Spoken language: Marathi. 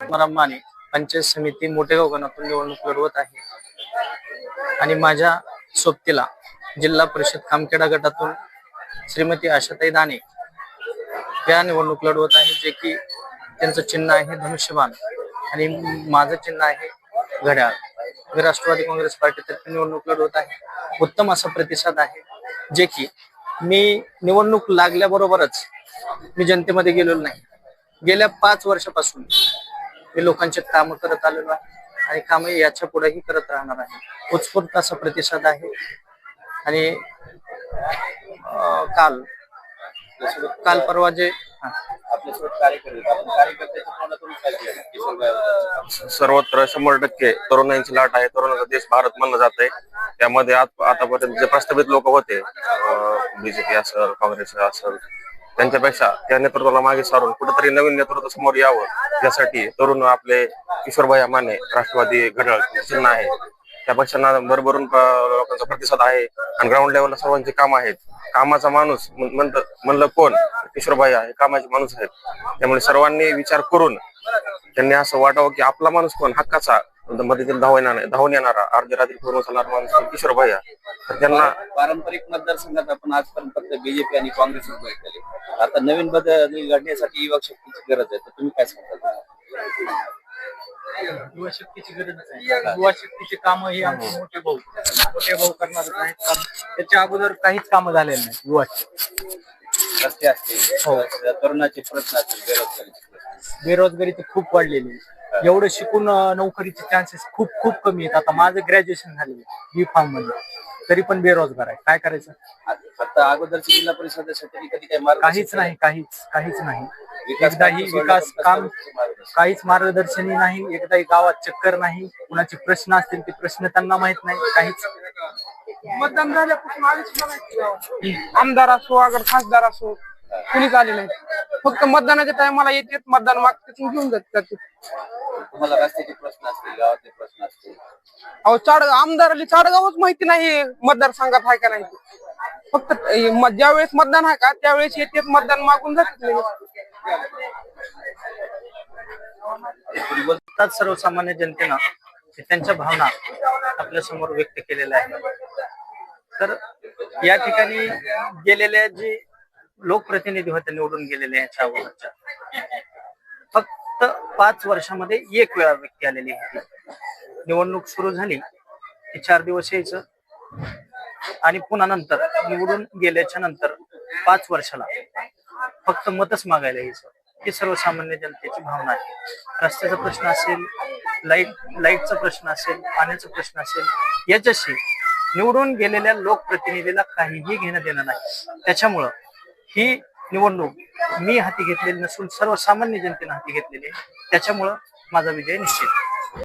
तुकाराम माने पंचायत समिती मोठेगाव गणातून निवडणूक लढवत आहे. आणि माझ्या सोबतीला जिल्हा परिषद कामखेडा गटातून श्रीमती आशाताई दाने या निवडणूक लढवत आहे जे की त्यांचं चिन्ह आहे धनुष्यबाण. आणि माझं चिन्ह आहे घड्याळ. मी राष्ट्रवादी काँग्रेस पार्टीतर्फे निवडणूक लढवत आहे. उत्तम असा प्रतिसाद आहे जे की मी निवडणूक लागल्याबरोबरच मी जनतेमध्ये गेलेलो नाही. गेल्या पाच वर्षापासून मी लोकांचे काम करत आलेलो आहे आणि काम याच्या पुढेही करत राहणार आहे. उत्स्फूर्त असा प्रतिसाद आहे. आणि काल काल परवा जे सर्वत्र शंभर टक्के तरुणांची लाट आहे. तरुणाचा देश भारत म्हणलं जात आहे त्यामध्ये आत- आतापर्यंत जे प्रस्तावित लोक होते बीजेपी असेल काँग्रेस असेल त्यांच्यापेक्षा त्या नेतृत्वाला मागे सारून कुठेतरी नवीन नेतृत्व समोर यावं यासाठी तरुण आपले किशोरभाई माने राष्ट्रवादी घड्याळ चिन्ह आहे. त्या पक्षांना भरभरून लोकांचा प्रतिसाद आहे आणि ग्राउंड लेवलला सर्वांचे काम आहेत. कामाचा माणूस म्हणलं कोण? किशोरभाई आहे कामाचे माणूस आहेत. त्यामुळे सर्वांनी विचार करून त्यांनी असं वाटावं की आपला माणूस कोण? हक्काचा मदतीला धावून येणार धावून येणारा. अर्ध्या रात्री करून चालणारा माणूस कोण? किशोरभाई आहे. तर त्यांना पारंपरिक मतदारसंघात आपण आजपर्यंत फक्त बीजेपी आणि काँग्रेस केले आता नवीन बदल घडण्यासाठी युवक शक्तीची गरज आहे. तर तुम्ही काय सांगता? युवा शक्तीची गरजच आहे. युवा शक्तीची कामं ही आमचे मोठे भाऊ. मोठे भाऊ करणारच आहेत काम. त्याच्या अगोदर काहीच कामं झालेली नाही युवाची रस्ते असतील. तरुणाचे प्रश्न असतील. बेरोजगारीचे प्रश्न. बेरोजगारी तर खूप वाढलेली आहे. एवढं शिकून नोकरीचे चान्सेस खूप खूप कमी आहेत. आता माझं ग्रॅज्युएशन झालेलं बी फार्ममध्ये तरी पण बेरोजगार आहे. काय करायचं? आता अगोदरच्या जिल्हा परिषदेसाठी कधी काही मार्ग काहीच नाही काहीच काहीच नाही. विकास एकदाही कामं विकास काम मार्गदर्शन. काहीच मार्गदर्शनही नाही. एकदाही गावात चक्कर नाही. कुणाचे प्रश्न असतील ते प्रश्न त्यांना माहीत नाही. काहीच. मतदान झाल्यापासून आमदार असो अगर खासदार असो कुणीच आले नाही फक्त मतदानाच्या टायमाला येते मतदान मागतात घेऊन जातात. तुम्हाला रस्त्याचे प्रश्न असतील गावातले प्रश्न असतील अहो चाड आमदाराला चाडगावच माहिती नाही मतदारसंघात आहे का नाही ते. फक्त हे म- ज्यावेळेस मतदान आहे का त्यावेळेस येते मतदान मागून जातात लगेच. सर्वसामान्य जनतेनं त्यांच्या भावना आपल्यासमोर व्यक्त केलेल्या आहेत तर या ठिकाणी गेलेल्या जे लोकप्रतिनिधी होते निवडून गेलेले ह्याच्या अगोदरच्या पाच वर्षामध्ये एक वेळा व्यक्ती आलेली आहे. निवडणूक सुरू झाली की चार दिवस यायचं. आणि पुन्हा नंतर निवडून गेल्याच्यानंतर पाच वर्षाला फक्त मतच मागायला यायचं. ही सर्वसामान्य जनतेची भावना आहे. रस्त्याचा प्रश्न असेल लाइट लाईटचा प्रश्न असेल पाण्याचा प्रश्न असेल याच्याशी निवडून गेलेल्या लोकप्रतिनिधीला काहीही घेणं देणं नाही. त्याच्यामुळं ही निवडणूक मी हाती घेतलेली नसून सर्वसामान्य जनतेनं हाती घेतलेली आहे. त्याच्यामुळं माझा विजय निश्चित.